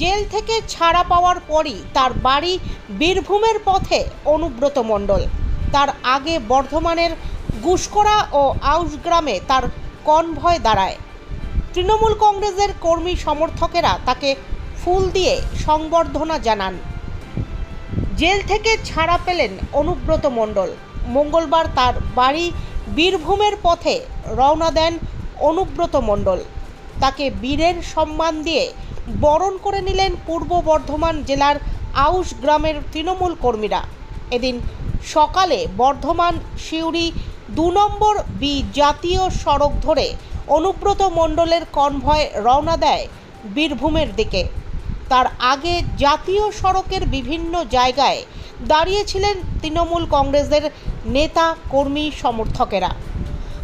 Jail থেকে ছাড়া পাওয়ার পরই তার বাড়ি বীরভূমের পথে অনুব্রত মণ্ডল। তার আগে বর্ধমানের গুসকরা ও আউশগ্রামে তার কনভয় দাঁড়ায়। তৃণমূল কংগ্রেসের কর্মী সমর্থকেরা তাকে ফুল দিয়ে সংবর্ধনা জানান। জেল থেকে ছাড়া পেলেন অনুব্রত মণ্ডল। মঙ্গলবার তার বাড়ি বীরভূমের পথে রওনা দেন অনুব্রত মণ্ডল। তাকে বীরের সম্মান দিয়ে বরণ করে নিলেন পূর্ব বর্ধমান জেলার আউশ গ্রামের তৃণমূল কর্মীরা। এদিন সকালে বর্ধমান সিউড়ি দু নম্বর বি জাতীয় সড়ক ধরে অনুব্রত মণ্ডলের কনভয় রওনা দেয় বীরভূমের দিকে। তার আগে জাতীয় সড়কের বিভিন্ন জায়গায় দাঁড়িয়েছিলেন তৃণমূল কংগ্রেসের নেতা, কর্মী, সমর্থকেরা।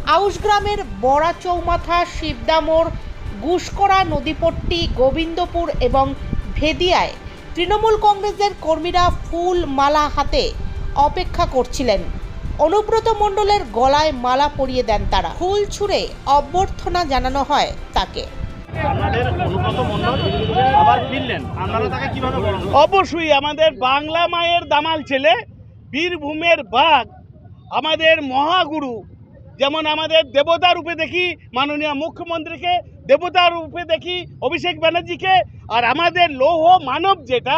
আউশগ্রামের বড়া চৌমাথা শিবদামোড় গুসকরা নদীপট্টি গোবিন্দপুর এবং ভেদিয়ায় তৃণমূল কংগ্রেসের কর্মীরা ফুল মালা হাতে অপেক্ষা করছিলেন। অনুব্রত মণ্ডলের গলায় মালা পরিয়ে দেন তারা। ফুল ছুঁড়ে অভ্যর্থনা জানানো হয় তাকে। আপনাদের অনুব্রত মণ্ডল আবার ফিরলেন। আপনারা তাকে কীভাবে বরণ করলেন? অবশ্যই আমাদের বাংলা মায়ের দামাল ছেলে বীরভূমের বাঘ আমাদের মহাগুরু যেমন আমাদের দেবতা রূপে দেখি মাননীয় মুখ্যমন্ত্রীকে দেবতা রূপে দেখি অভিষেক ব্যানার্জিকে। আর আমাদের লৌহ মানব যেটা,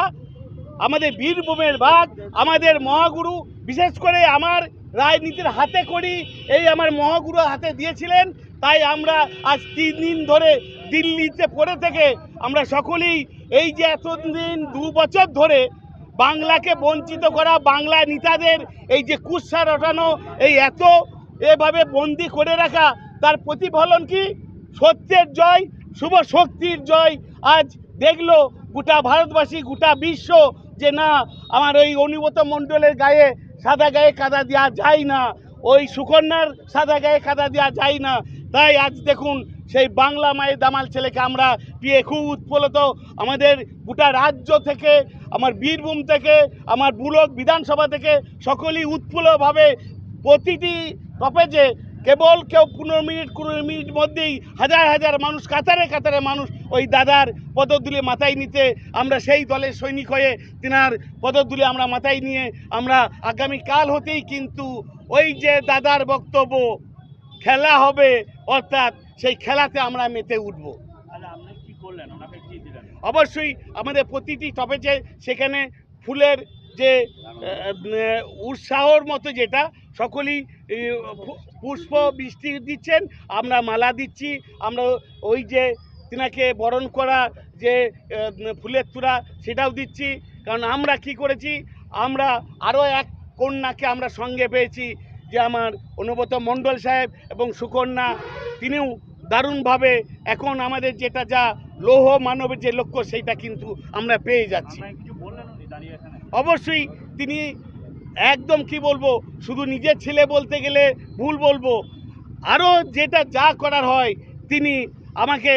আমাদের বীরভূমের বাঘ, আমাদের মহাগুরু, বিশেষ করে আমার রাজনীতির হাতে করি, এই আমার মহাগুরু হাতে দিয়েছিলেন, তাই আমরা আজ তিন দিন ধরে দিল্লিতে পড়ে থেকে আমরা সকলেই এই যে এতদিন দু বছর ধরে বাংলাকে বঞ্চিত করা, বাংলা নেতাদের এই যে কুৎসা রটানো, এই এত এভাবে বন্দি করে রাখা, তার প্রতিফলন কি? সত্যের জয়, শুভ শক্তির জয়। আজ দেখল গোটা ভারতবাসী, গোটা বিশ্ব যে না, আমার ওই অনুগত মণ্ডলের গায়ে সাদা গায়ে কাদা দেওয়া যায় না। ওই সুকন্যার সাদা গায়ে কাদা দেওয়া যায় না। তাই আজ দেখুন সেই বাংলা মায়ের দামাল ছেলেকে আমরা পেয়ে খুব উৎফুল্লত। আমাদের গোটা রাজ্য থেকে, আমার বীরভূম থেকে, আমার বুলক বিধানসভা থেকে সকলেই উৎফুল্লভাবে প্রতিটি টপেজে কেবল কেউ পনেরো মিনিট কুড়ি মিনিট মধ্যেই হাজার হাজার মানুষ কাতারে কাতারে মানুষ ওই দাদার পদতুলি মাথায় নিতে আমরা সেই দলের সৈনিক হয়ে তিনার পদতুলি আমরা মাথায় নিয়ে আমরা আগামী কাল হতেই কিন্তু ওই যে দাদার বক্তব্য খেলা হবে অর্থাৎ সেই খেলাতে আমরা মেতে উঠবো। আচ্ছা অবশ্যই আমাদের প্রতিটি টপেজে সেখানে ফুলের যে উৎসাহর মতো যেটা সকলেই পুষ্প বৃষ্টি দিচ্ছেন আমরা মালা দিচ্ছি আমরা ওই যে তিনাকে বরণ করা যে ফুলের তুরা সেটাও দিচ্ছি কারণ আমরা কি করেছি আমরা আরও এক কন্যাকে আমরা সঙ্গে পেয়েছি যে আমার অনুব্রত মণ্ডল সাহেব এবং সুকন্যা তিনিও দারুণভাবে এখন আমাদের যেটা যা লৌহ মানবের যে লক্ষ্য সেইটা কিন্তু আমরা পেয়ে যাচ্ছি। অবশ্যই তিনি একদম কি বলব? শুধু নিজের ছেলে বলতে গেলে ভুল বলব। আরও যেটা যা করার হয় তিনি আমাকে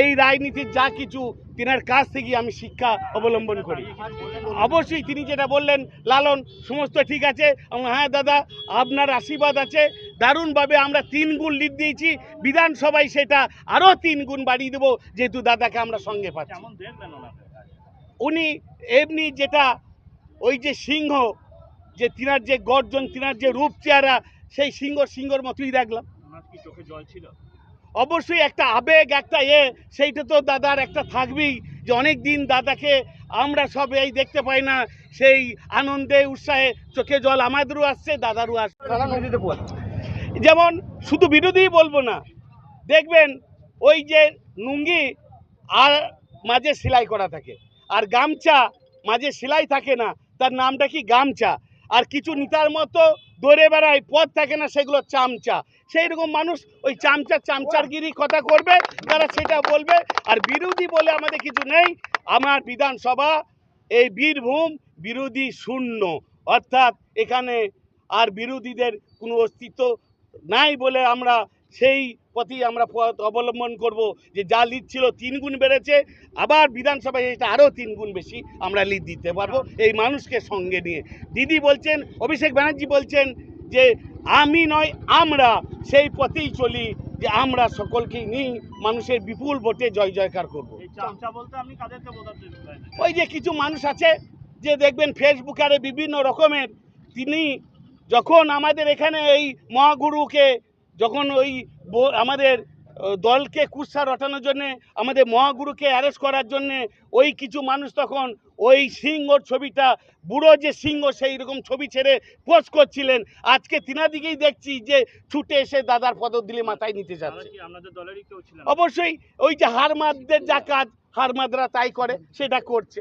এই রাজনীতির যা কিছু তিনার কাছ থেকে আমি শিক্ষা অবলম্বন করি। অবশ্যই তিনি যেটা বললেন লালন সমস্ত ঠিক আছে? হ্যাঁ দাদা আপনার আশীর্বাদ আছে। দারুণভাবে আমরা তিন গুণ লিড দিয়েছি। বিধানসভায় সেটা আরও তিন গুণ বাড়িয়ে দেবো যেহেতু দাদাকে আমরা সঙ্গে পাচ্ছি। উনি এমনি যেটা ওই যে সিংহ যে তিনার যে গর্জন তিনার যে রূপ চেহারা সেই সিংহ সিংহর মতোই দেখলাম। চোখে জল ছিল? অবশ্যই একটা আবেগ একটা এ সেইটা তো দাদার একটা থাকবেই যে অনেক দিন দাদাকে আমরা সব এই দেখতে পাই না সেই আনন্দে উৎসাহে চোখে জল আমাদেরও আসছে দাদারও আসছে। যেমন শুধু বিরোধী বলব না দেখবেন ওই যে লুঙ্গি আর মাঝে সেলাই করা থাকে আর গামছা মাঝে সেলাই থাকে না তার নামটা কি? গামছা। আর কিছু নিতার মতো দৌড়ে বেড়ায়, পথ থাকে না, সেগুলো চামচা। সেই রকম মানুষ ওই চামচা, চামচারগিরি কথা করবে, তারা সেটা বলবে। আর বিরোধী বলে আমাদের কিছু নেই। আমার বিধানসভা, এই বীরভূম বিরোধী শূন্য। অর্থাৎ এখানে আর বিরোধীদের কোনো অস্তিত্ব নাই বলে আমরা সেই পথেই আমরা পথ অবলম্বন করব যে যা লিড ছিল তিন গুণ বেড়েছে আবার বিধানসভায় এটা আরও তিন গুণ বেশি আমরা লিড দিতে পারব এই মানুষকে সঙ্গে নিয়ে। দিদি বলছেন অভিষেক ব্যানার্জি বলছেন যে আমি নয় আমরা সেই পথেই চলি যে আমরা সকলকেই নিই মানুষের বিপুল ভোটে জয় জয়কার করব। ওই যে কিছু মানুষ আছে যে দেখবেন ফেসবুকে আরে বিভিন্ন রকমের তিনি যখন আমাদের এখানে এই মহাগুরুকে যখন ওই আমাদের দলকে কুৎসা রটানোর জন্য আমাদের মহাগুরুকে অ্যারেস্ট করার জন্য ওই কিছু মানুষ তখন ওই সিংহর ছবিটা বুড়ো যে সিংহ সেই রকম ছবি ছেড়ে পোস্ট করছিলেন। আজকে তিনাদিকেই দেখছি যে ছুটে এসে দাদার পদদিলি মাথায় নিতে যাচ্ছে। অবশ্যই ওই যে হারমাদদের যা কাজ হারমাদরা তাই করে সেটা করছে।